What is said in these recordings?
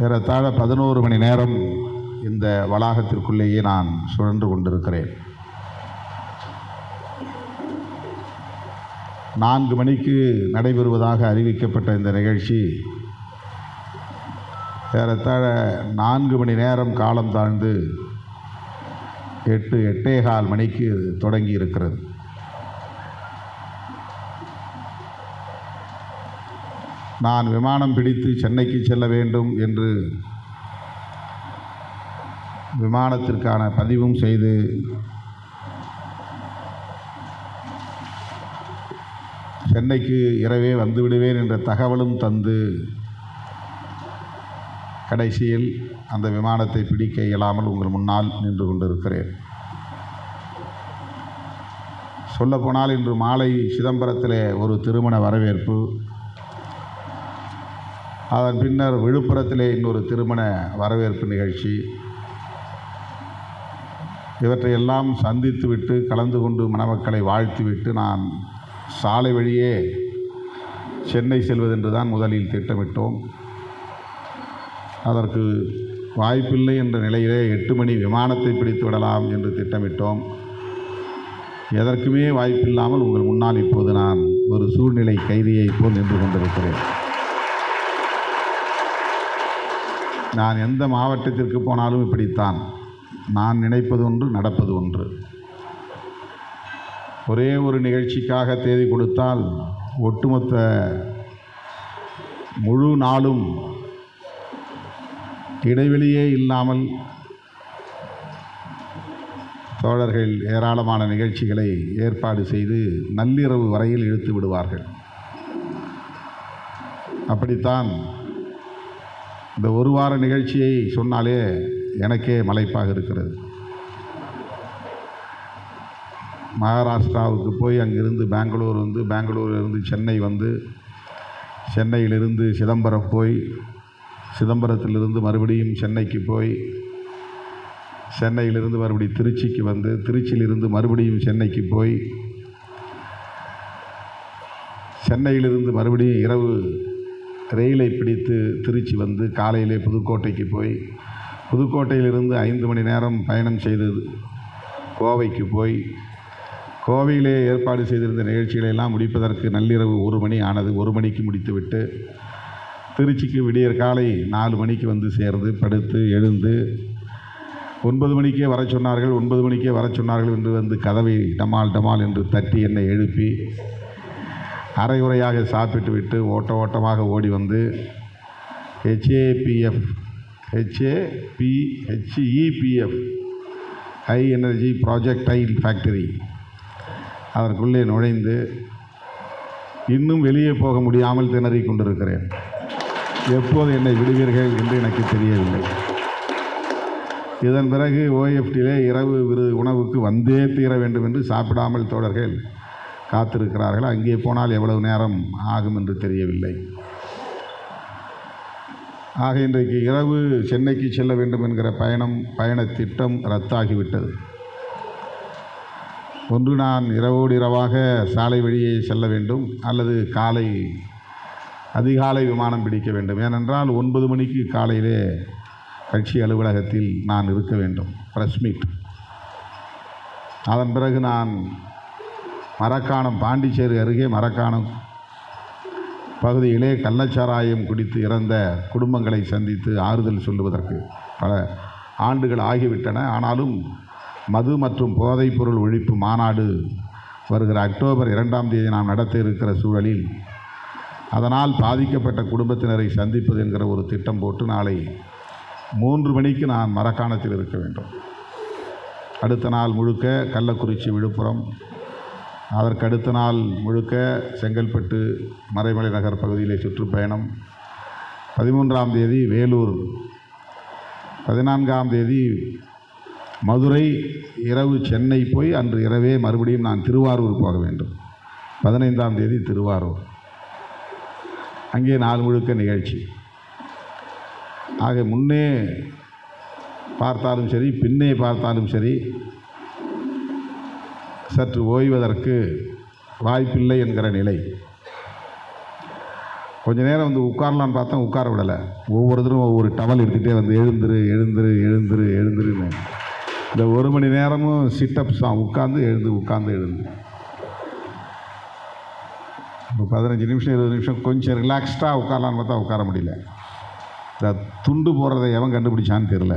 ஏறத்தாழ பதினோரு மணி நேரம் இந்த வளாகத்திற்குள்ளேயே நான் சுழன்று கொண்டிருக்கிறேன். நான்கு மணிக்கு நடைபெறுவதாக அறிவிக்கப்பட்ட இந்த நிகழ்ச்சி ஏறத்தாழ நான்கு மணி நேரம் காலம் தாழ்ந்து எட்டு எட்டே கால் மணிக்கு தொடங்கி இருக்கிறது நான் விமானம் பிடித்து சென்னைக்கு செல்ல வேண்டும் என்று விமானத்திற்கான பதிவும் செய்து சென்னைக்கு இரவே வந்துவிடுவேன் என்ற தகவலும் தந்து கடைசியில் அந்த விமானத்தை பிடிக்க இயலாமல் உங்கள் முன்னால் நின்று கொண்டிருக்கிறேன். சொல்லப்போனால் இன்று மாலை சிதம்பரத்திலே ஒரு திருமண வரவேற்பு. அதன் பின்னர் விழுப்புரத்திலே இன்னொரு திருமண வரவேற்பு நிகழ்ச்சி. இவற்றையெல்லாம் சந்தித்துவிட்டு கலந்து கொண்டு மணமக்களை வாழ்த்திவிட்டு நான் சாலை வழியே சென்னை செல்வதென்று தான் முதலில் திட்டமிட்டோம். அதற்கு வாய்ப்பில்லை என்ற நிலையிலே எட்டு மணி விமானத்தை பிடித்து விடலாம் என்று திட்டமிட்டோம். எதற்குமே வாய்ப்பில்லாமல் உங்கள் முன்னால் இப்போது நான் ஒரு சூழ்நிலை கைதியை போல் நின்று கொண்டிருக்கிறேன். நான் எந்த மாவட்டத்திற்கு போனாலும் இப்படித்தான். நான் நினைப்பது ஒன்று நடப்பது ஒன்று. ஒரே ஒரு நிகழ்ச்சிக்காக தேதி கொடுத்தால் ஒட்டுமொத்த முழு நாளும் இடைவெளியே இல்லாமல் தோழர்கள் ஏராளமான நிகழ்ச்சிகளை ஏற்பாடு செய்து நள்ளிரவு வரையில் இழுத்து விடுவார்கள். அப்படித்தான் இந்த ஒரு வார நிகழ்ச்சியை சொன்னாலே எனக்கே மலைப்பாக இருக்கிறது. மகாராஷ்டிராவுக்கு போய் அங்கிருந்து பெங்களூர் வந்து பெங்களூரிலிருந்து சென்னை வந்து சென்னையிலிருந்து சிதம்பரம் போய் சிதம்பரத்திலிருந்து மறுபடியும் சென்னைக்கு போய் சென்னையிலிருந்து மறுபடியும் திருச்சிக்கு வந்து திருச்சியிலிருந்து மறுபடியும் சென்னைக்கு போய் சென்னையிலிருந்து மறுபடியும் இரவு ரயிலை பிடித்து திருச்சி வந்து காலையிலே புதுக்கோட்டைக்கு போய் புதுக்கோட்டையிலிருந்து ஐந்து மணி நேரம் பயணம் செய்து கோவைக்கு போய் கோவையிலே ஏற்பாடு செய்திருந்த நிகழ்ச்சிகளை எல்லாம் முடிப்பதற்கு நள்ளிரவு ஒரு மணி ஆனது. ஒரு மணிக்கு முடித்துவிட்டு திருச்சிக்கு விடியற் காலை நாலு மணிக்கு வந்து சேர்ந்து படுத்து எழுந்து ஒன்பது மணிக்கே வர சொன்னார்கள். ஒன்பது மணிக்கே வர சொன்னார்கள் என்று வந்து கதவை டமால் டமால் என்று தட்டி என்னை எழுப்பி அரைகுறையாக சாப்பிட்டு விட்டு ஓட்ட ஓட்டமாக ஓடி வந்து HAPF HAP HEPF high energy projectile factory அதற்குள்ளே நுழைந்து இன்னும் வெளியே போக முடியாமல் திணறிக் கொண்டிருக்கிறேன். எப்போது என்னை விடுவீர்கள் என்று எனக்கு தெரியவில்லை. இதன் பிறகு ஓஎஃப்டியிலே இரவு விரு உணவுக்கு வந்தே தீர வேண்டும் என்று சாப்பிடாமல் தோழர்கள் காத்திருக்கிறார்கள். அங்கே போனால் எவ்வளவு நேரம் ஆகும் என்று தெரியவில்லை. ஆக இன்றைக்கு இரவு சென்னைக்கு செல்ல வேண்டும் என்கிற பயணம் பயண திட்டம் ரத்தாகிவிட்டது. ஒன்று நான் இரவோடு இரவாக சாலை வழியே செல்ல வேண்டும் அல்லது காலை அதிகாலை விமானம் பிடிக்க வேண்டும். ஏனென்றால் ஒன்பது மணிக்கு காலையிலே கட்சி அலுவலகத்தில் நான் இருக்க வேண்டும். ப்ரெஸ் மீட் அதன் பிறகு நான் மரக்காணம் பாண்டிச்சேரி அருகே மரக்காணம் பகுதியிலே கள்ளச்சாராயம் குடித்து இறந்த குடும்பங்களை சந்தித்து ஆறுதல் சொல்லுவதற்கு பல ஆண்டுகள் ஆகிவிட்டன. ஆனாலும் மது மற்றும் போதைப்பொருள் ஒழிப்பு மாநாடு வருகிற அக்டோபர் இரண்டாம் தேதி நாம் நடத்த இருக்கிற சூழலில் அதனால் பாதிக்கப்பட்ட குடும்பத்தினரை சந்திப்பது என்கிற ஒரு திட்டம் போட்டு நாளை மூன்று மணிக்கு நான் மரக்காணத்தில் இருக்க வேண்டும். அடுத்த நாள் முழுக்க கள்ளக்குறிச்சி விழுப்புரம் அதற்கு அடுத்த நாள் முழுக்க செங்கல்பட்டு மறைமலை நகர் பகுதியிலே சுற்றுப்பயணம். பதிமூன்றாம் தேதி வேலூர். பதினான்காம் தேதி மதுரை இரவு சென்னை போய் அன்று இரவே மறுபடியும் நான் திருவாரூர் போக வேண்டும். பதினைந்தாம் தேதி திருவாரூர். அங்கே நாள் முழுக்க நிகழ்ச்சி. ஆக முன்னே பார்த்தாலும் சரி பின்னே பார்த்தாலும் சரி சற்று ஓய்வதற்கு வாய்ப்பில்லை என்கிற நிலை. கொஞ்ச நேரம் வந்து உட்காரலான்னு பார்த்தா உட்கார விடலை. ஒவ்வொருத்தரும் ஒவ்வொரு டவல் எடுத்துகிட்டே வந்து எழுந்துரு எழுந்துரு எழுந்துரு எழுந்துருன்னு இந்த ஒரு மணி நேரமும் சிட்டப்ஸ் தான் உட்காந்து எழுந்து உட்காந்து எழுந்து. இப்போ பதினஞ்சு நிமிஷம் இருபது நிமிஷம் கொஞ்சம் ரிலாக்ஸ்டாக உட்காரலான்னு பார்த்தா உட்கார முடியல. இந்த துண்டு போடுறதை எவன் கண்டுபிடிச்சான்னு தெரில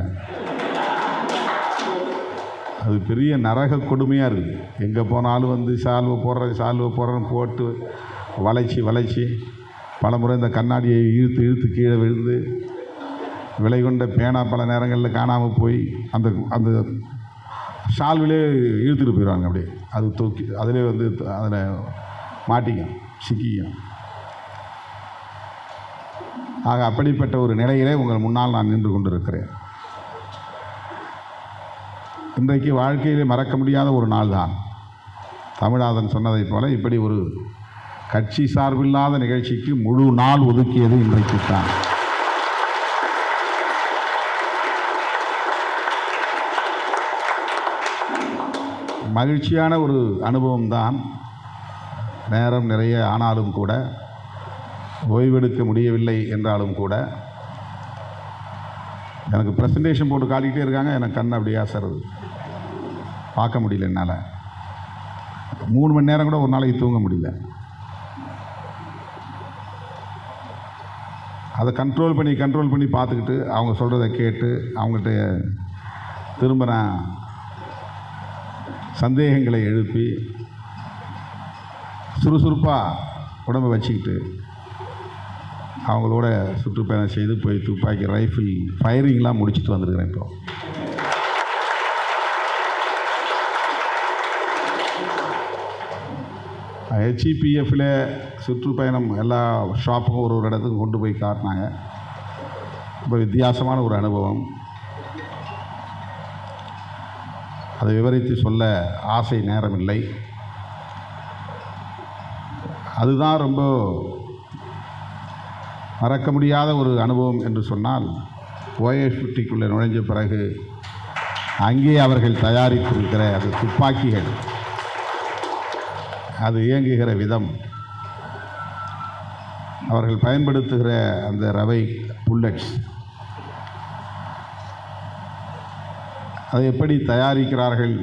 அது பெரிய நரக கொடுமையாக இருக்குது. எங்கே போனாலும் வந்து சால்வை போடுறது சால்வை போடுறேன்னு போட்டு வளைச்சி வளைச்சி பல முறை இந்த கண்ணாடியை இழுத்து இழுத்து கீழே விழுந்து விலை கொண்ட பேனா பல நேரங்களில் காணாமல் போய் அந்த அந்த சால்விலே இழுத்துட்டு போயிடுவாங்க அப்படியே. அது தூக்கி அதிலே வந்து அதில் மாட்டிக்கும் சிக்கிக்கும். ஆக அப்படிப்பட்ட ஒரு நிலையிலே உங்கள் முன்னால் நான் நின்று கொண்டிருக்கிறேன். இன்றைக்கு வாழ்க்கையிலே மறக்க முடியாத ஒரு நாள் தான் தமிழாதன் சொன்னதைப் போல இப்படி ஒரு கட்சி சார்பில்லாத நிகழ்ச்சிக்கு முழு நாள் ஒதுக்கியது இன்றைக்கு தான். மகிழ்ச்சியான ஒரு அனுபவம் தான் நேரம் நிறைய ஆனாலும் கூட ஓய்வெடுக்க முடியவில்லை என்றாலும் கூட எனக்கு ப்ரெசன்டேஷன் போட்டு காட்டிக்கிட்டே இருக்காங்க. எனக்கு கண் அப்படியே அசருது. பார்க்க முடியல என்னால். மூணு மணி நேரம் கூட ஒரு நாளைக்கு தூங்க முடியல. அதை கண்ட்ரோல் பண்ணி கண்ட்ரோல் பண்ணி பார்த்துக்கிட்டு அவங்க சொல்கிறத கேட்டு அவங்கள்ட்ட திரும்ப நான் சந்தேகங்களை எழுப்பி சுறுசுறுப்பாக உடம்பை வச்சுக்கிட்டு அவங்களோட சுற்றுப்பயணம் செய்து போய் துப்பாக்கி ரைஃபிள் ஃபயரிங்லாம் முடிச்சுட்டு வந்திருக்கிறேன் இப்போ. ஹெச்இபிஎஃப்பில் சுற்றுப்பயணம் எல்லா ஷாப்புக்கும் ஒரு ஒரு இடத்துக்கும் கொண்டு போய் காட்டினாங்க. ரொம்ப வித்தியாசமான ஒரு அனுபவம். அதை விவரித்து சொல்ல ஆசை நேரமில்லை. அதுதான் ரொம்ப மறக்க முடியாத ஒரு அனுபவம் என்று சொன்னால் ஓஎஸ் நுழைஞ்ச பிறகு அங்கே அவர்கள் தயாரித்திருக்கிற அது துப்பாக்கிகள். அது இயங்குகிற விதம். அவர்கள் பயன்படுத்துகிற அந்த ரவை புல்லட்ஸ். அதை எப்படி தயாரிக்கிறார்கள்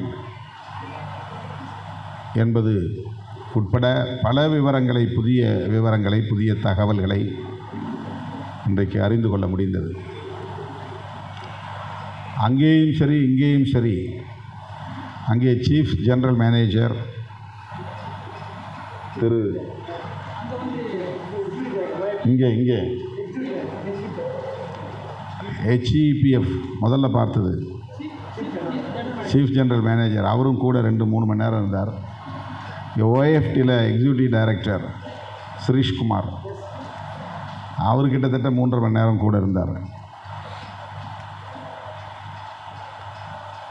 என்பது உட்பட பல விவரங்களை புதிய விவரங்களை புதிய தகவல்களை இன்றைக்கு அறிந்து கொள்ள முடிந்தது. அங்கேயும் சரி இங்கேயும் சரி. அங்கே சீஃப் ஜெனரல் மேனேஜர் திரு இங்கே இங்கே. ஹெச்இபிஎஃப் முதல்ல பார்த்தது. சீஃப் ஜெனரல் மேனேஜர் அவரும் கூட ரெண்டு மூணு மணி நேரம் இருந்தார். ஓஎஃப்டியில் எக்ஸிக்யூட்டிவ் டைரக்டர் சுரீஷ்குமார் அவர் கிட்டத்தட்ட மூன்றரை மணி நேரம் கூட இருந்தார்.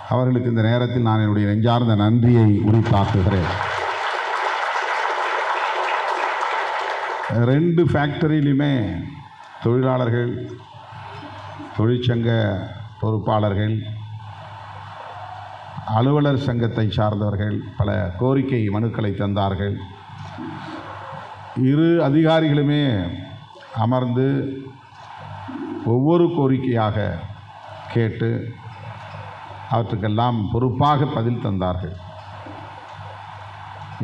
அவர்களுக்கு இந்த நேரத்தில் நான் என்னுடைய நெஞ்சார்ந்த நன்றியை உரித்தாக்குகிறேன். ரெண்டு ஃபேக்டரியிலுமே தொழிலாளர்கள் தொழிற்சங்க பொறுப்பாளர்கள் அலுவலர் சங்கத்தை சார்ந்தவர்கள் பல கோரிக்கை மனுக்களை தந்தார்கள். இரு அதிகாரிகளுமே அமர்ந்து ஒவ்வொரு கோரிக்கையாக கேட்டு அவற்றுக்கெல்லாம் பொறுப்பாக பதில் தந்தார்கள்.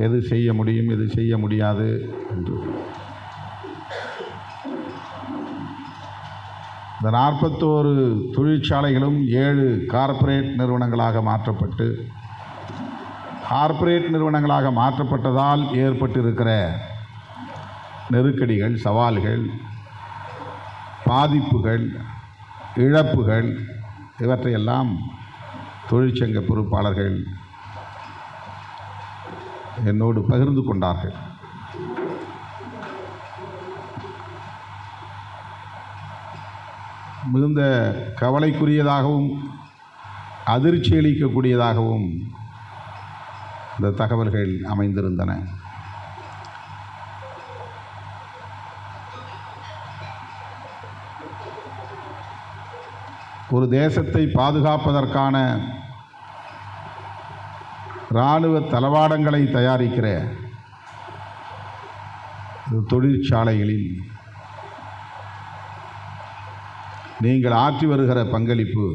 எது செய்ய முடியும் எது செய்ய முடியாது என்று. இந்த நாற்பத்தோரு தொழிற்சாலைகளும் ஏழு கார்ப்பரேட் நிறுவனங்களாக மாற்றப்பட்டு கார்ப்பரேட் நிறுவனங்களாக மாற்றப்பட்டதால் ஏற்பட்டிருக்கிற நெருக்கடிகள் சவால்கள் பாதிப்புகள் இழப்புகள் இவற்றையெல்லாம் தொழிற்சங்க பொறுப்பாளர்கள் என்னோடு பகிர்ந்து கொண்டார்கள். மிகுந்த கவலைக்குரியதாகவும் அதிர்ச்சி அளிக்கக்கூடியதாகவும் இந்த தகவல்கள் அமைந்திருந்தன. ஒரு தேசத்தை பாதுகாப்பதற்கான இராணுவ தளவாடங்களை தயாரிக்கிற தொழிற்சாலைகளில் நீங்கள் ஆற்றி வருகிற பங்களிப்பு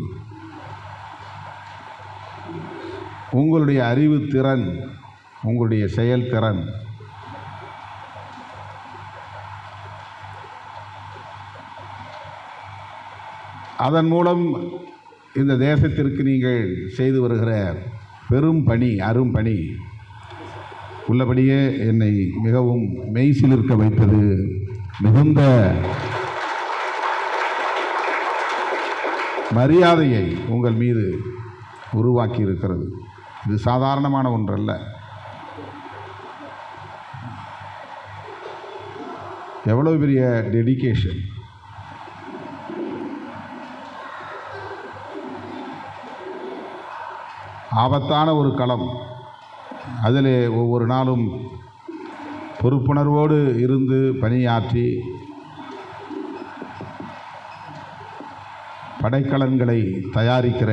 உங்களுடைய அறிவுத்திறன் உங்களுடைய செயல்திறன் அதன் மூலம் இந்த தேசத்திற்கு நீங்கள் செய்து வருகிற பெரும் பணி அரும் பணி. உள்ளபடியே என்னை மிகவும் மெய்சிலிருக்க வைத்தது. மிகுந்த மரியாதையை உங்கள் மீது உருவாக்கி இருக்கிறது இது சாதாரணமான ஒன்றல்ல. எவ்வளவு பெரிய டெடிகேஷன் ஆபத்தான ஒரு களம். அதில் ஒவ்வொரு நாளும் பொறுப்புணர்வோடு இருந்து பணியாற்றி படைக்கலன்களை தயாரிக்கிற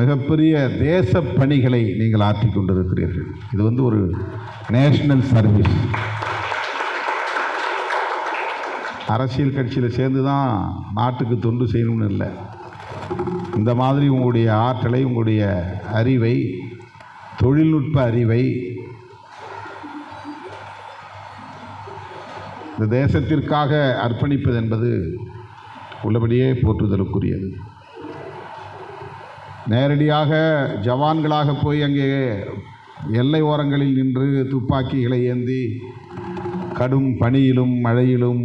மிகப்பெரிய தேச பணிகளை நீங்கள் ஆற்றி கொண்டிருக்கிறீர்கள். இது வந்து ஒரு நேஷனல் சர்வீஸ். அரசியல் கட்சியில் சேர்ந்து தான் நாட்டுக்கு தொண்டு செய்யணும்னு இல்லை. இந்த மாதிரி உங்களுடைய ஆற்றலை உங்களுடைய அறிவை தொழில்நுட்ப அறிவை இந்த தேசத்திற்காக அர்ப்பணிப்பது என்பது உள்ளபடியே போற்றுதலுக்குரியது. நேரடியாக ஜவான்களாக போய் அங்கே எல்லை ஓரங்களில் நின்று துப்பாக்கிகளை ஏந்தி கடும் பனியிலும் மழையிலும்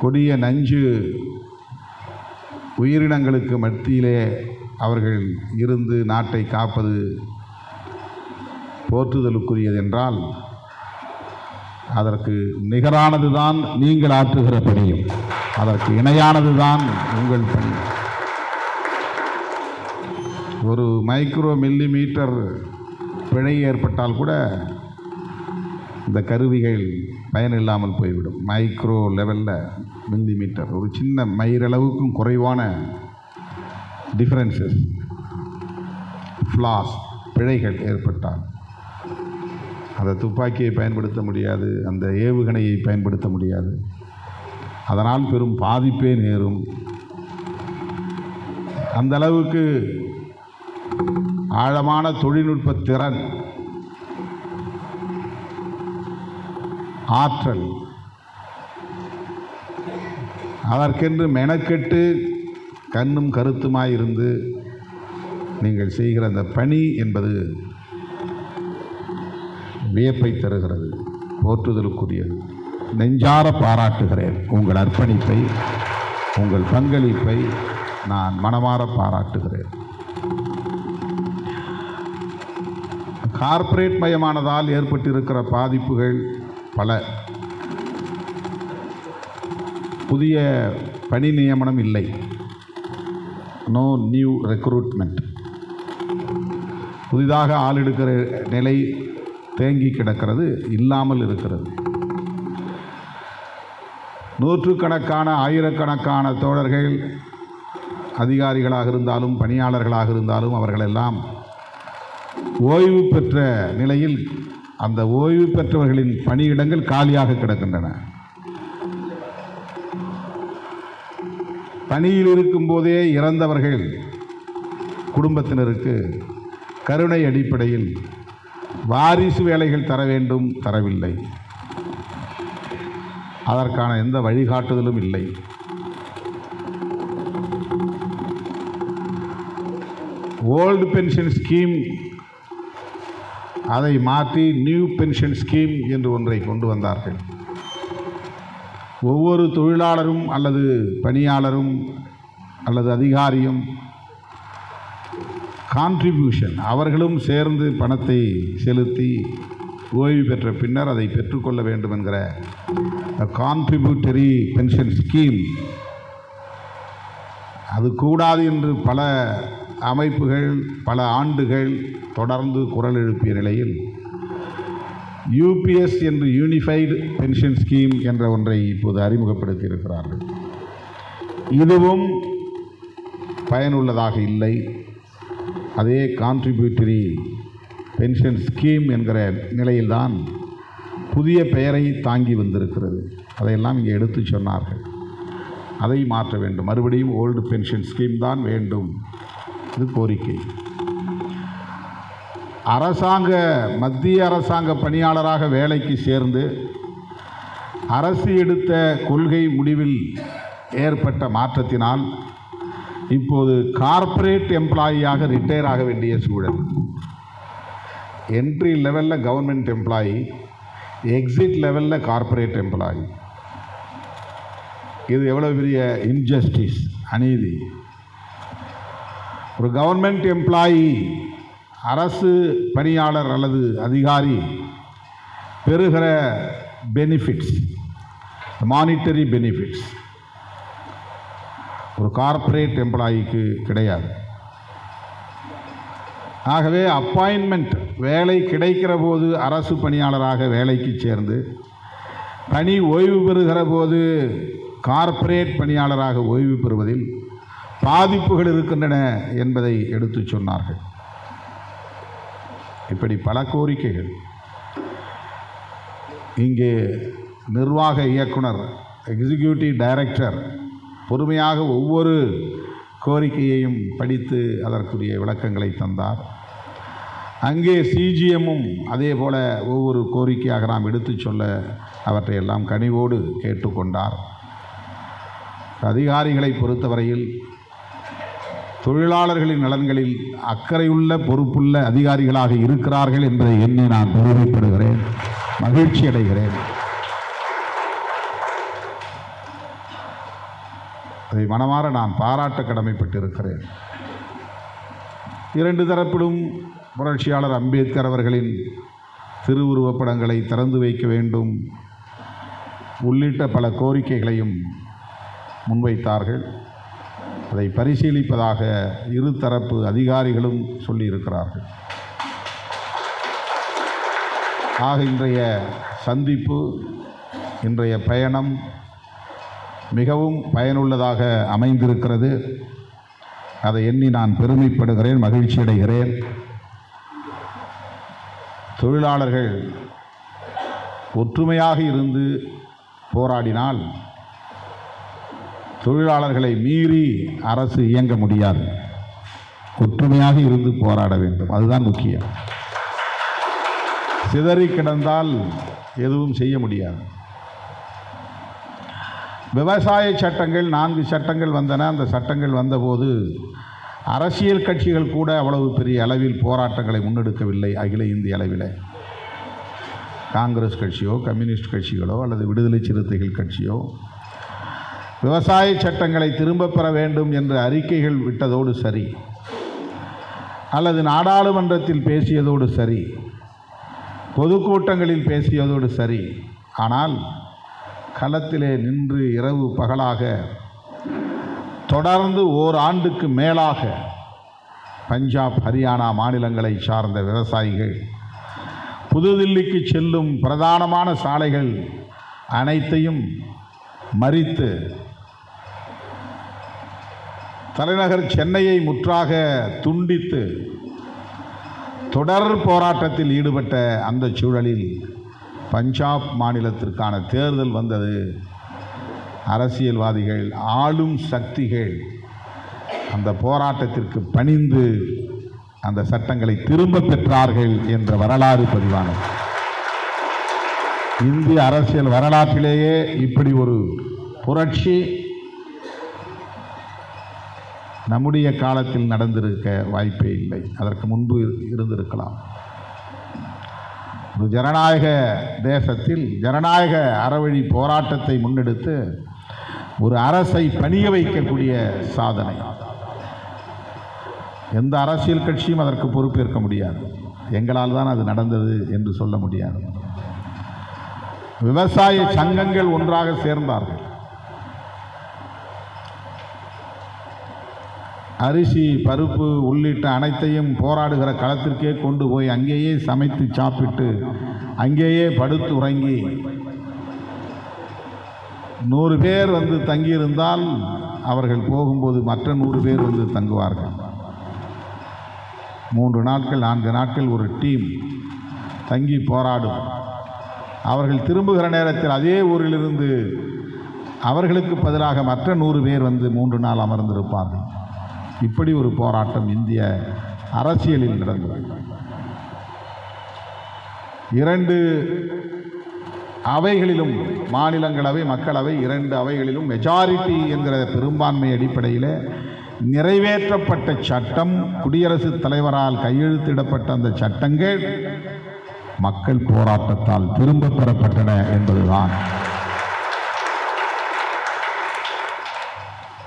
கொடிய நஞ்சு உயிரினங்களுக்கு மத்தியிலே அவர்கள் இருந்து நாட்டை காப்பது போற்றுதலுக்குரியது என்றால் அதற்கு நிகரானது தான் நீங்கள் ஆற்றுகிற பணியும். அதற்கு இணையானது தான் உங்கள் பணி. ஒரு மைக்ரோ மில்லி மீட்டர் பிழை ஏற்பட்டால் கூட இந்த கருவிகள் பயனில்லாமல் போய்விடும். மைக்ரோ லெவலில் மில்லிமீட்டர் ஒரு சின்ன மயிரளவுக்கும் குறைவான டிஃப்ரென்சஸ் ஃப்ளாஸ் பிழைகள் ஏற்பட்டால். அந்த துப்பாக்கியை பயன்படுத்த முடியாது அந்த ஏவுகணையை பயன்படுத்த முடியாது. அதனால் பெரும் பாதிப்பே நேரும். அந்த அளவுக்கு ஆழமான தொழில்நுட்ப திறன் ஆற்றல் அதற்கென்று மெனக்கெட்டு கண்ணும் கருத்துமாய் இருந்து நீங்கள் செய்கிற அந்த பணி என்பது வியப்பை தருகிறது போற்றுதலுக்குரியது. நெஞ்சார பாராட்டுகிறேன். உங்கள் அர்ப்பணிப்பை உங்கள் பங்களிப்பை நான் மனமாற பாராட்டுகிறேன். கார்ப்பரேட் மயமானதால் ஏற்பட்டிருக்கிற பாதிப்புகள் பல. புதிய பணி நியமனம் இல்லை. நோ நியூ ரெக்ரூட்மெண்ட் புதிதாக ஆள் எடுக்கிற நிலை தேங்கி கிடக்கிறது இல்லாமல் இருக்கிறது. நூற்றுக்கணக்கான ஆயிரக்கணக்கான தோழர்கள் அதிகாரிகளாக இருந்தாலும் பணியாளர்களாக இருந்தாலும் அவர்களெல்லாம் ஓய்வு பெற்ற நிலையில் அந்த ஓய்வு பெற்றவர்களின் பணியிடங்கள் காலியாக கிடக்கின்றன. பணியில் இருக்கும்போதே இறந்தவர்கள் குடும்பத்தினருக்கு கருணை அடிப்படையில் வாரிசு வேலைகள் தர வேண்டும் தரவில்லை. அதற்கான எந்த வழிகாட்டுதலும் இல்லை. ஓல்டு பென்ஷன் ஸ்கீம் அதை மாற்றி நியூ பென்ஷன் ஸ்கீம் என்று ஒன்றை கொண்டு வந்தார்கள். ஒவ்வொரு தொழிலாளரும் அல்லது பணியாளரும் அல்லது அதிகாரியும் கான்ட்ரிபியூஷன் அவர்களும் சேர்ந்து பணத்தை செலுத்தி ஓய்வு பெற்ற பின்னர் அதை பெற்றுக்கொள்ள வேண்டும் என்கிற கான்ட்ரிபியூட்டரி பென்ஷன் ஸ்கீம் அது கூடாது என்று பல அமைப்புகள் பல ஆண்டுகள் தொடர்ந்து குரல் எழுப்பிய நிலையில் யூபிஎஸ் என்று யூனிஃபைடு பென்ஷன் ஸ்கீம் என்ற ஒன்றை இப்போது அறிமுகப்படுத்தி இருக்கிறார்கள் இதுவும் பயனுள்ளதாக இல்லை. அதே கான்ட்ரிபியூட்டரி பென்ஷன் ஸ்கீம் என்கிற நிலையில்தான் புதிய பெயரை தாங்கி வந்திருக்கிறது. அதையெல்லாம் இங்கே எடுத்து சொன்னார்கள். அதை மாற்ற வேண்டும். மறுபடியும் ஓல்டு பென்ஷன் ஸ்கீம் தான் வேண்டும். இது கோரிக்கை. அரசாங்க மத்திய அரசாங்க பணியாளராக வேலைக்கு சேர்ந்து அரசு எடுத்த கொள்கை முடிவில் ஏற்பட்ட மாற்றத்தினால் இப்போது கார்ப்பரேட் எம்ப்ளாயியாக ரிட்டையர் ஆக வேண்டிய சூழல். என்ட்ரி லெவலில் கவர்மெண்ட் எம்ப்ளாயி எக்ஸிட் லெவலில் கார்ப்பரேட் எம்ப்ளாயி இது எவ்வளோ பெரிய இன்ஜஸ்டிஸ் அநீதி. ஒரு கவர்மெண்ட் எம்ப்ளாயி அரசு பணியாளர் அல்லது அதிகாரி பெறுகிற பெனிஃபிட்ஸ் மானிட்டரி பெனிஃபிட்ஸ் ஒரு கார்ப்பரேட் எம்ப்ளாயிக்கு கிடையாது. ஆகவே அப்பாயின்மெண்ட் வேலை கிடைக்கிற போது அரசு பணியாளராக வேலைக்கு சேர்ந்து பணி ஓய்வு பெறுகிற போது கார்ப்பரேட் பணியாளராக ஓய்வு பெறுவதில் பாதிப்புகள் இருக்கின்றன என்பதை எடுத்துச் சொன்னார்கள். இப்படி பல கோரிக்கைகள். இங்கே நிர்வாக இயக்குனர் எக்ஸிக்யூட்டிவ் டைரக்டர் பொறுமையாக ஒவ்வொரு கோரிக்கையையும் படித்து அதற்குரிய விளக்கங்களை தந்தார். அங்கே சிஜிஎம்மும் அதே போல் ஒவ்வொரு கோரிக்கையாக நாம் எடுத்து சொல்ல அவற்றையெல்லாம் கனிவோடு கேட்டுக்கொண்டார் அதிகாரிகளை பொறுத்தவரையில் தொழிலாளர்களின் நலன்களில் அக்கறையுள்ள பொறுப்புள்ள அதிகாரிகளாக இருக்கிறார்கள் என்பதை எண்ணி நான் பெருமைப்படுகிறேன் மகிழ்ச்சி அடைகிறேன். அதை மனமாற நான் பாராட்ட கடமைப்பட்டிருக்கிறேன். இரண்டு தரப்பிலும் புரட்சியாளர் அம்பேத்கர் அவர்களின் திருவுருவப் படங்களை திறந்து வைக்க வேண்டும் உள்ளிட்ட பல கோரிக்கைகளையும் முன்வைத்தார்கள். அதை பரிசீலிப்பதாக இருதரப்பு அதிகாரிகளும் சொல்லியிருக்கிறார்கள். ஆக இன்றைய சந்திப்பு இன்றைய பயணம் மிகவும் பயனுள்ளதாக அமைந்திருக்கிறது. அதை எண்ணி நான் பெருமைப்படுகிறேன் மகிழ்ச்சி அடைகிறேன். தொழிலாளர்கள் ஒற்றுமையாக இருந்து போராடினால் தொழிலாளர்களை மீறி அரசு இயங்க முடியாது. ஒற்றுமையாக இருந்து போராட வேண்டும். அதுதான் முக்கியம். சிதறி கிடந்தால் எதுவும் செய்ய முடியாது. விவசாய சட்டங்கள் நான்கு சட்டங்கள் வந்தன. அந்த சட்டங்கள் வந்தபோது அரசியல் கட்சிகள் கூட அவ்வளவு பெரிய அளவில் போராட்டங்களை முன்னெடுக்கவில்லை அகில இந்திய அளவில். காங்கிரஸ் கட்சியோ கம்யூனிஸ்ட் கட்சிகளோ அல்லது விடுதலை சிறுத்தைகள் கட்சியோ விவசாய சட்டங்களை திரும்பப் பெற வேண்டும் என்று அறிக்கைகள் விட்டதோடு சரி. அல்லது நாடாளுமன்றத்தில் பேசியதோடு சரி. பொதுக்கூட்டங்களில் பேசியதோடு சரி. ஆனால் களத்திலே நின்று இரவு பகலாக தொடர்ந்து ஓராண்டுக்கு மேலாக பஞ்சாப் ஹரியானா மாநிலங்களை சார்ந்த விவசாயிகள் புதுதில்லிக்கு செல்லும் பிரதானமான சாலைகள் அனைத்தையும் மறித்து தலைநகர் சென்னையை முற்றாக துண்டித்து தொடர் போராட்டத்தில் ஈடுபட்ட அந்த சூழலில் பஞ்சாப் மாநிலத்திற்கான தேர்தல் வந்தது. அரசியல்வாதிகள் ஆளும் சக்திகள் அந்த போராட்டத்திற்கு பணிந்து அந்த சட்டங்களை திரும்ப பெற்றார்கள் என்ற வரலாறு பதிவானது. இந்திய அரசியல் வரலாற்றிலேயே இப்படி ஒரு புரட்சி நம்முடைய காலத்தில் நடந்திருக்க வாய்ப்பே இல்லை. அதற்கு முன்பு இருந்திருக்கலாம். ஒரு ஜனநாயக தேசத்தில் ஜனநாயக அறவழி போராட்டத்தை முன்னெடுத்து ஒரு அரசை பணிய வைக்கக்கூடிய சாதனை. எந்த அரசியல் கட்சியும் அதற்கு பொறுப்பேற்க முடியாது. எங்களால் தான் அது நடந்தது என்று சொல்ல முடியாது. விவசாய சங்கங்கள் ஒன்றாக சேர்ந்தார்கள். அரிசி பருப்பு உள்ளிட்ட அனைத்தையும் போராடுகிற களத்திற்கே கொண்டு போய் அங்கேயே சமைத்து சாப்பிட்டு அங்கேயே படுத்து உறங்கி. நூறு பேர் வந்து தங்கியிருந்தால் அவர்கள் போகும்போது மற்ற நூறு பேர் வந்து தங்குவார்கள். மூன்று நாட்கள் நான்கு நாட்கள் ஒரு டீம் தங்கி போராடும். அவர்கள் திரும்புகிற நேரத்தில் அதே ஊரிலிருந்து அவர்களுக்கு பதிலாக மற்ற நூறு பேர் வந்து மூன்று நாள் அமர்ந்திருப்பார்கள். இப்படி ஒரு போராட்டம் இந்திய அரசியலில் நடந்தது. இரண்டு அவைகளிலும் மாநிலங்களவை மக்களவை இரண்டு அவைகளிலும் மெஜாரிட்டி என்கிற பெரும்பான்மை அடிப்படையில் நிறைவேற்றப்பட்ட சட்டம் குடியரசுத் தலைவரால் கையெழுத்திடப்பட்ட அந்த சட்டங்கள் மக்கள் போராட்டத்தால் திரும்ப பெறப்பட்டன என்பதுதான்.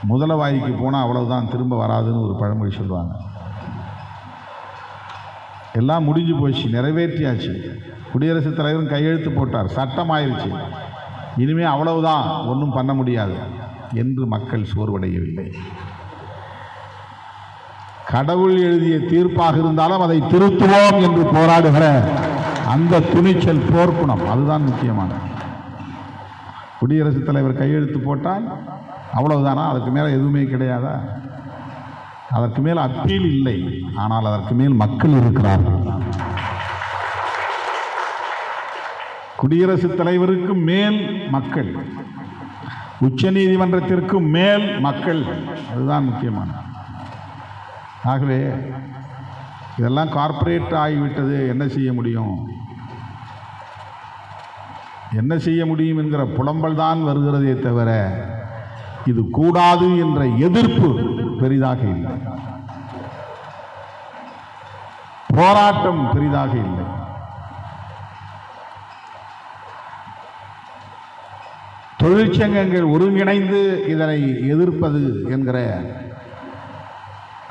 முதலவாய்க்கு போனால் அவ்வளவுதான் திரும்ப வராதுன்னு ஒரு பழமொழி சொல்லுவாங்க. எல்லாம் முடிஞ்சு போச்சு நிறைவேற்றியாச்சு. குடியரசுத் தலைவரும் கையெழுத்து போட்டார் சட்டம் ஆயிடுச்சு இனிமே அவ்வளவுதான் ஒன்றும் பண்ண முடியாது என்று மக்கள் சோர்வடையவில்லை. கடவுள் எழுதிய தீர்ப்பாக இருந்தாலும் அதை திருத்துவோம் என்று போராடுகிற அந்த துணிச்சல் போர்க்குணம் அதுதான் முக்கியமானது. குடியரசுத் தலைவர் கையெழுத்து போட்டால் அவ்வளவுதானா? அதுக்கு மேலே எதுவுமே கிடையாதா? அதற்கு மேல் அப்பீல் இல்லை. ஆனால் அதற்கு மேல் மக்கள் இருக்கிறார்கள். குடியரசுத் தலைவருக்கு மேல் மக்கள். உச்ச நீதிமன்றத்திற்கு மேல் மக்கள். அதுதான் முக்கியமான ஆகவே இதெல்லாம் கார்ப்பரேட் ஆகிவிட்டது. என்ன செய்ய முடியும்? என்ன செய்ய முடியும் என்கிற புலம்பல் தான் வருகிறதே தவிர இது கூடாது என்ற எதிர்ப்பு பெரிதாக இல்லை. போராட்டம் பெரிதாக இல்லை. தொழிற்சங்கங்கள் ஒருங்கிணைந்து இதனை எதிர்ப்பது என்கிற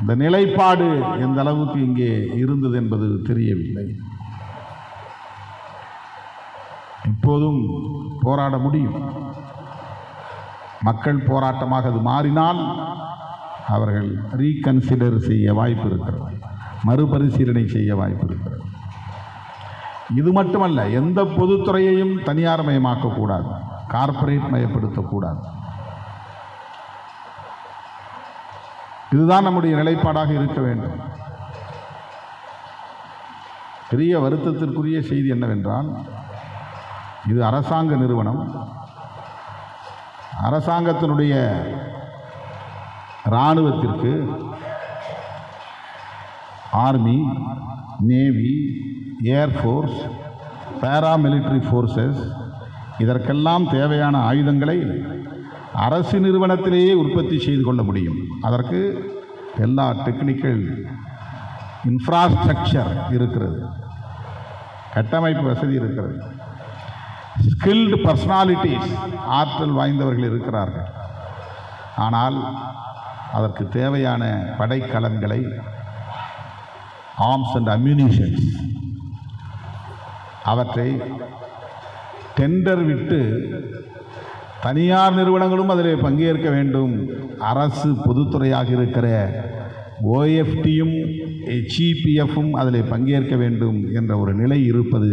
இந்த நிலைப்பாடு எந்த அளவுக்கு இங்கே இருந்தது என்பது தெரியவில்லை. இப்போதும் போராட முடியும். மக்கள் போராட்டமாக அது மாறினால் அவர்கள் ரீகன்சிடர் செய்ய வாய்ப்பு இருக்கிறது மறுபரிசீலனை செய்ய வாய்ப்பு இருக்கிறது இது மட்டுமல்ல எந்த பொதுத்துறையையும் தனியார் மயமாக்கக்கூடாது கார்ப்பரேட் மயப்படுத்தக்கூடாது. இதுதான் நம்முடைய நிலைப்பாடாக இருக்க வேண்டும். பெரிய வருத்தத்திற்குரிய செய்தி என்னவென்றால் இது அரசாங்க நிறுவனம் அரசாங்கத்தினுடைய இராணுவத்திற்கு army navy air force paramilitary forces இதற்கெல்லாம் தேவையான ஆயுதங்களை அரசு நிறுவனத்திலேயே உற்பத்தி செய்து கொள்ள முடியும். அதற்கு எல்லா டெக்னிக்கல் இன்ஃப்ராஸ்ட்ரக்சர் இருக்கிறது. கட்டமைப்பு வசதி இருக்கிறது. ஸ்கில்டு பர்சனாலிட்டிஸ் ஆற்றல் வாய்ந்தவர்கள் இருக்கிறார்கள். ஆனால் அதற்கு தேவையான படைக்கலன்களை ஆர்ம்ஸ் அண்ட் அம்யூனிஷன்ஸ் அவற்றை டெண்டர் விட்டு தனியார் நிறுவனங்களும் அதில் பங்கேற்க வேண்டும். அரசு பொதுத்துறையாக இருக்கிற ஓஎஃப்டியும் ஜிபிஎஃப்பும் அதில் பங்கேற்க வேண்டும் என்ற ஒரு நிலை இருப்பது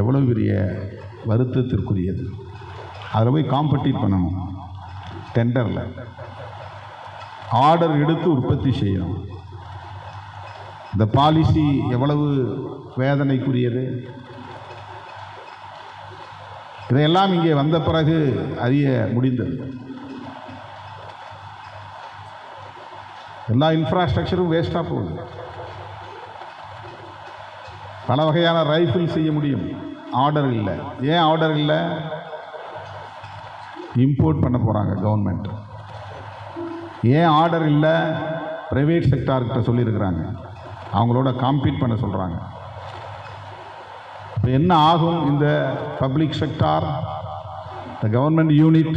எவ்வளவு பெரிய வருத்தத்திற்குரியது. அதில் போய் காம்படிட் பண்ணணும். டெண்டரில் ஆர்டர் எடுத்து உற்பத்தி செய்யணும். இந்த பாலிசி எவ்வளவு வேதனைக்குரியது? இதையெல்லாம் இங்கே வந்த பிறகு அறிய முடிந்தது. எல்லா இன்ஃப்ராஸ்ட்ரக்சரும் வேஸ்ட்டாக போகுது. பல வகையான ரைஃபிள் செய்ய முடியும். ஆர்டர் இல்லை. ஏன் ஆர்டர் இல்லை? இம்போர்ட் பண்ண போகிறாங்க கவர்மெண்ட் ஏன் ஆர்டர் இல்லை? ப்ரைவேட் செக்டார்கிட்ட சொல்லியிருக்கிறாங்க. அவங்களோட காம்பீட் பண்ண சொல்கிறாங்க இப்போ என்ன ஆகும் இந்த பப்ளிக் செக்டார் இந்த கவர்மெண்ட் யூனிட்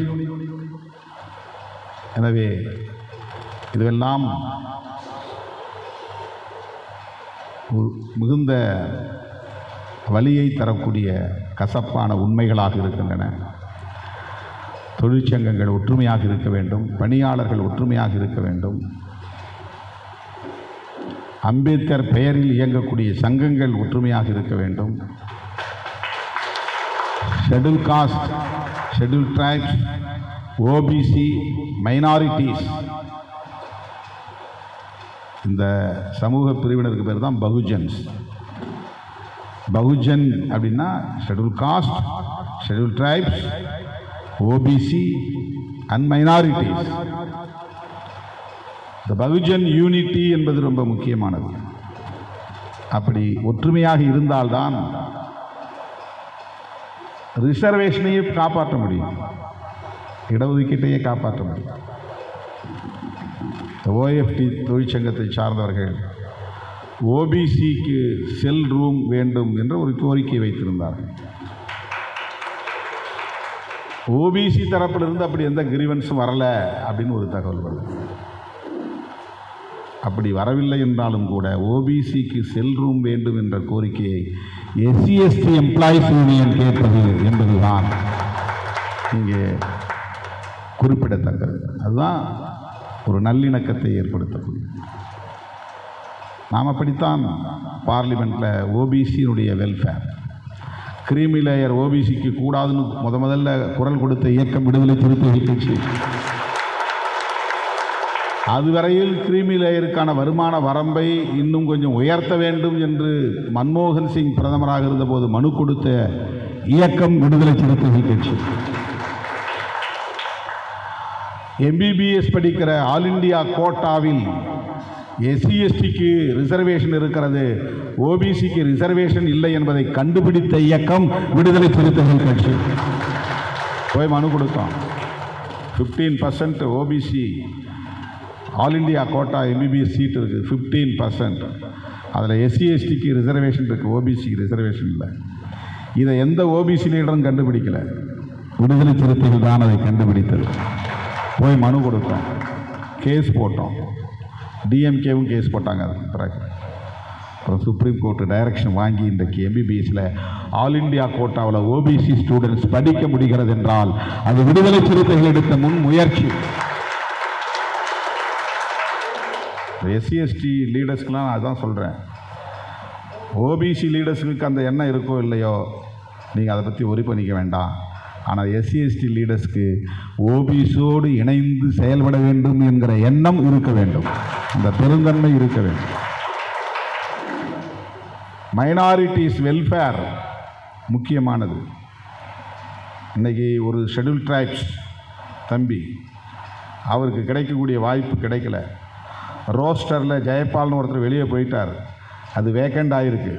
எனவே இதுவெல்லாம் மிகுந்த வலியை தரக்கூடிய கசப்பான உண்மைகளாக இருக்கின்றன. தொழிற்சங்கங்கள் ஒற்றுமையாக இருக்க வேண்டும். பணியாளர்கள் ஒற்றுமையாக இருக்க வேண்டும். அம்பேத்கர் பெயரில் இயங்கக்கூடிய சங்கங்கள் ஒற்றுமையாக இருக்க வேண்டும். Schedule caste schedule tribes OBC minorities இந்த சமூக பிரிவினருக்கு பேர் தான் பகுஜன்ஸ் பகுஜன் அப்படின்னா schedule caste schedule tribes OBC and minorities இந்த பகுஜன் யூனிட்டி என்பது ரொம்ப முக்கியமானது. அப்படி ஒற்றுமையாக இருந்தால்தான் ரிசர்வேஷனையே காப்பாற்ற முடியும். இடஒதுக்கீட்டையே காப்பாற்ற முடியும். ஓஎஃப்டி தொழிற்சங்கத்தை சார்ந்தவர்கள் ஓபிசிக்கு செல் ரூம் வேண்டும் என்ற ஒரு கோரிக்கை வைத்திருந்தார்கள். ஓபிசி தரப்பிலிருந்து அப்படி எந்த கிரீவன்ஸும் வரலை அப்படின்னு ஒரு தகவல் வருது அப்படி வரவில்லை என்றாலும் கூட ஓபிசிக்கு செல் ரூம் வேண்டும் என்ற கோரிக்கையை எஸ்சி எஸ்டி எம்ப்ளாயிஸ் யூனியன் கேட்பது என்பதுதான் இங்கே குறிப்பிடத்தக்கது. அதுதான் ஒரு நல்லிணக்கத்தை ஏற்படுத்தக்கூடிய. நாம் அப்படித்தான் பார்லிமெண்ட்டில் ஓபிசியினுடைய வெல்ஃபேர் கிரீமி லேயர் ஓபிசிக்கு கூடாதுன்னு முத முதல்ல குரல் கொடுத்த இயக்கம் விடுதலை சிறுத்தைகள் கட்சி. அதுவரையில் கிரீமி லேயருக்கான வருமான வரம்பை இன்னும் கொஞ்சம் உயர்த்த வேண்டும் என்று மன்மோகன் சிங் பிரதமராக இருந்தபோது மனு கொடுத்த இயக்கம் விடுதலை சிறுத்தைகள் கட்சி. எம்பிபிஎஸ் படிக்கிற ஆல் இண்டியா கோட்டாவில் எஸ்சிஎஸ்டிக்கு ரிசர்வேஷன் இருக்கிறது. ஓபிசிக்கு ரிசர்வேஷன் இல்லை என்பதை கண்டுபிடித்த இயக்கம் விடுதலை சிறுத்தைகள் கட்சி. போய் மனு கொடுத்தோம். Fifteen percent OBC all India quota MBBS seat இருக்குது ஃபிஃப்டீன் பர்சன்ட் அதில் எஸ்சிஎஸ்டிக்கு ரிசர்வேஷன் இருக்குது ஓபிசிக்கு ரிசர்வேஷன் இல்லை. இதை எந்த ஓபிசி லீடரும் கண்டுபிடிக்கலை? விடுதலை சிறுத்தைகள் தான் அதை கண்டுபிடித்தது. போய் மனு கொடுத்தோம். கேஸ் போட்டோம். டிஎம்கேவும் கேஸ் போட்டாங்க அதுக்கு பிறகு. அப்புறம் சுப்ரீம் கோர்ட்டு டைரக்ஷன் வாங்கி இன்றைக்கு எம்பிபிஎஸில் ஆல் இண்டியா கோட்டாவில் ஓபிசி ஸ்டூடெண்ட்ஸ் படிக்க முடிகிறது என்றால் அது விடுதலை சிறுத்தைகள் எடுத்த முன் முயற்சி. எஸ்சிஎஸ்டி லீடர்ஸ்க்கெலாம் நான் அதான் சொல்கிறேன் ஓபிசி லீடர்ஸுக்கு அந்த எண்ணம் இருக்கோ இல்லையோ நீங்கள் அதை பற்றி ஒரி பண்ணிக்க வேண்டாம். ஆனால் எஸ்சி எஸ்டி லீடர்ஸ்க்கு ஓபிஸோடு இணைந்து செயல்பட வேண்டும் என்கிற எண்ணம் இருக்க வேண்டும். அந்த பெருந்தன்மை இருக்க வேண்டும். மைனாரிட்டிஸ் வெல்ஃபேர் முக்கியமானது. இன்றைக்கி ஒரு ஷெட்யூல் ட்ரைப்ஸ் தம்பி அவருக்கு கிடைக்கக்கூடிய வாய்ப்பு கிடைக்கல. ரோஸ்டரில் ஜெயபால்னு ஒருத்தர் வெளியே போயிட்டார். அது வேக்கண்ட் ஆகிருக்கு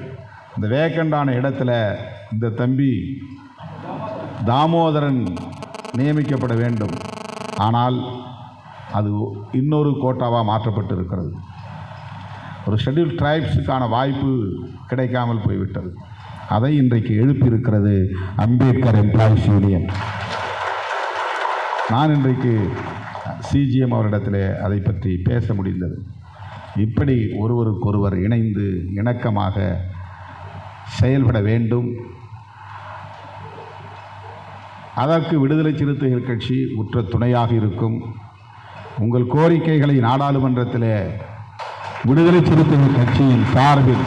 இந்த வேக்கண்டான இடத்துல இந்த தம்பி தாமோதரன் நியமிக்கப்பட வேண்டும். ஆனால் அது இன்னொரு கோட்டாவாக மாற்றப்பட்டு இருக்கிறது ஒரு ஷெட்யூல் ட்ரைப்ஸுக்கான வாய்ப்பு கிடைக்காமல் போய்விட்டது. அதை இன்றைக்கு எழுப்பியிருக்கிறது அம்பேத்கர் எம்ப்ளாயிஸ் யூனியன் நான் இன்றைக்கு சிஜிஎம் அவரிடத்தில் அதை பற்றி பேச முடிந்தது. இப்படி ஒருவருக்கொருவர் இணைந்து இணக்கமாக செயல்பட வேண்டும். அதற்கு விடுதலை சிறுத்தைகள் கட்சி உற்ற துணையாக இருக்கும். உங்கள் கோரிக்கைகளை நாடாளுமன்றத்தில் விடுதலை சிறுத்தைகள் கட்சியின் சார்பில்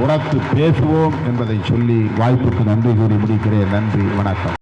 உரத்து பேசுவோம் என்பதை சொல்லி வாய்ப்புக்கு நன்றி கூறி முடிக்கிறேன். நன்றி வணக்கம்.